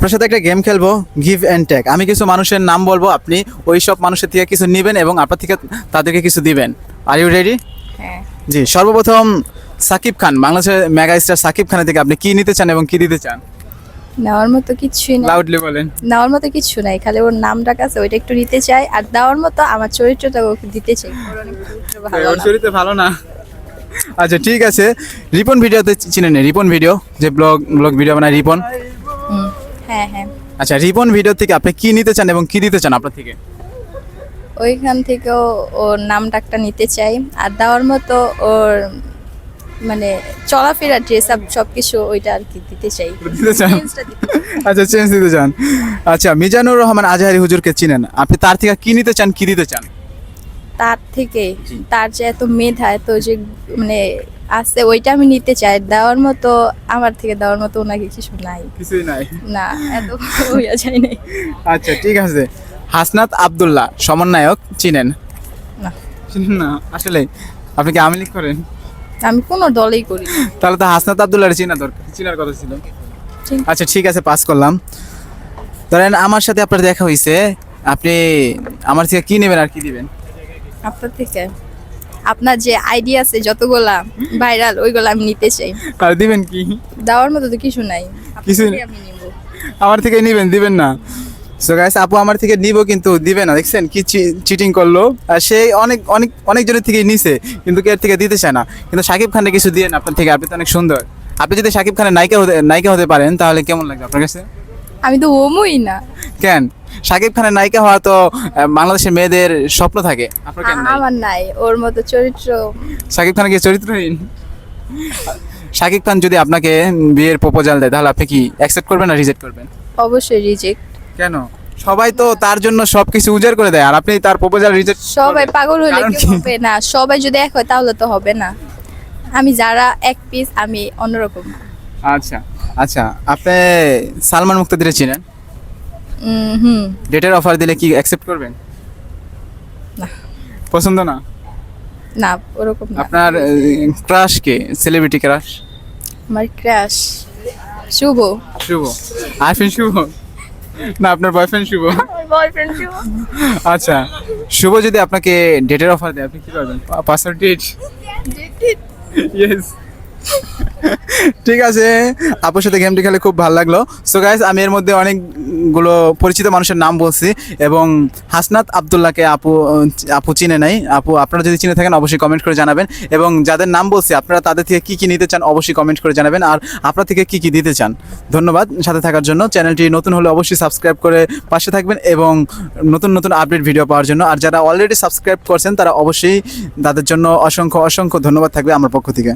আপনার সাথে একটা গেম খেলব গিভ অ্যান্ড টেক আমি কিছু মানুষের নাম বলব আপনি ওই সব মানুষের থেকে কিছু নেবেন এবং আপনার থেকে তাদেরকে কিছু দিবেন। আর ইউ রেডি জি সর্বপ্রথম সাকিব খান বাংলাদেশের মেগা স্টার সাকিব খানের থেকে আপনি কি নিতে চান এবং কি দিতে চান? নেওয়ার মতো কিছুই না। লাউডলি বলেন। নেওয়ার মতো কিছু নাই খালি ওর নামটা কাছে ওইটা একটু নিতে চাই। আর দেওয়ার মতো আমার চরিত্রটা ওকে দিতে চাই। ওর চরিত্র ভালো না। আচ্ছা ঠিক আছে। রিপন ভিডিওতে চিনেন রিপন ভিডিও যে ব্লগ ব্লগ ভিডিও বানায় রিপন। হ্যাঁ হ্যাঁ। আচ্ছা রিপন ভিডিও থেকে আপনি কি নিতে চান এবং কি দিতে চান আপনার থেকে? ওইখান থেকেও ওর নামটাকটা নিতে চাই। আর দেওয়ার মতো ওর মানে চলাফেরা ড্রেস আপ সব কিছু ওইটা আর কি দিতে চাই। দিতে চান। আচ্ছা চেঞ্জ দিতে চান। আচ্ছা মিজানুর রহমান আজহারি হুজুরকে চিনেন। আপনি তার থেকে কি নিতে চান কি দিতে চান? তার থেকে? তার যে এত মেধা এত যে মানে আছে ওইটা আমি নিতে চাই। দেওয়ার মতো আমার থেকে দেওয়ার মতো ওনাকে কিছু নাই। কিছুই নাই। না এত হইয়া যায় নাই। আচ্ছা ঠিক আছে। হাসনাত আব্দুল্লাহ সমন্বয়ক চিনেন? না। না আসলে আপনি কি আমিলি করেন? আমি কোনো দলেই করি তাহলে তো হাসনাত আব্দুল্লাহ চিনা দরকার চিনার কথা ছিল। আচ্ছা ঠিক আছে পাস করলাম। ধরেন আমার সাথে আপনার দেখা হয়েছে আপনি আমার থেকে কি নেবেন আর কি দিবেন? আপনার থেকে? আপনার যে আইডিয়া আছে যতগুলা ভাইরাল ওইগুলো আমি নিতে চাই। আর দিবেন কি? দেওয়ার মতো তো কিছু নাই। কিছু নেই। আমি নিব। আমার থেকে নিবেন দিবেন না। সো গাইস আপু আমার থেকে নিব কিন্তু দিবে না। দেখছেন কি চিটিং করল? আর সে অনেক অনেক অনেক জনের থেকে নিছে কিন্তু কে থেকে দিতে চায় না। কিন্তু সাকিব খানকে কিছু দিয়ে আপনার থেকে। আপনি তো অনেক সুন্দর। আপনি যদি সাকিব খানের নায়িকা হতে নায়িকা হতে পারেন তাহলে কেমন লাগবে আপনার কাছে? আমি তো ওমই না। কেন? সাকিব খানের নায়িকা হওয়া তো বাংলাদেশের মেয়েদের স্বপ্ন থাকে। আপনার কেন নাই? আমার নাই ওর মতো চরিত্র। শাকিব খান কি চরিত্রহীন? শাকিব খান যদি আপনাকে বিয়ের প্রপোজাল দেয় তাহলে আপনি কি অ্যাকসেপ্ট করবেন না রিজেক্ট করবেন? অবশ্যই রিজেক্ট কেন? সবাই তো তার জন্য সবকিছু উজাড় করে দেয় আর আপনি তার প্রপোজাল রিজেক্ট সবাই পাগল হলে কারণ কি কি? হবে না? সবাই যদি এক হয় তাহলে তো হবে না। আমি যারা এক পিস আমি অন্যরকম। আচ্ছা আচ্ছা। আপনি সালমান মুক্তাদিরে চিনেন? হুম। ডেটের অফার দিলে কি অ্যাকসেপ্ট করবেন? না। পছন্দ না? না ওরকম না। আপনার ক্রাশ কে? সেলিব্রিটি ক্রাশ আমার ক্রাশ শুভ। শুভ। আরফিন শুভ? না আপনার বয়ফ্রেন্ড শুভ। বয়ফ্রেন্ড শুভ। আচ্ছা শুভ যদি আপনাকে ডেটের অফার দেয় আপনি কি করবেন? পাসওয়ার্ড ডেট ইয়েস ঠিক আছে, আপুর সাথে গেমটি খেলে খুব ভালো লাগল। সো গাইজ আমি এর মধ্যে অনেকগুলো পরিচিত মানুষের নাম বলছি এবং হাসনাত আবদুল্লাহকে আপু আপু চিনে নাই। আপু, আপনারা যদি চিনে থাকেন, অবশ্যই কমেন্ট করে জানাবেন। এবং যাদের নাম বলছি, আপনারা তাদের থেকে কী কী নিতে চান, অবশ্যই কমেন্ট করে জানাবেন। আর আপনার থেকে কী কী দিতে চান, ধন্যবাদ সাথে থাকার জন্য। চ্যানেলটি নতুন হলে অবশ্যই সাবস্ক্রাইব করে পাশে থাকবেন এবং নতুন নতুন আপডেট ভিডিও পাওয়ার জন্য। আর যারা অলরেডি সাবস্ক্রাইব করছেন, তারা অবশ্যই তাদের জন্য অসংখ্য অসংখ্য ধন্যবাদ থাকবে আমার পক্ষ থেকে।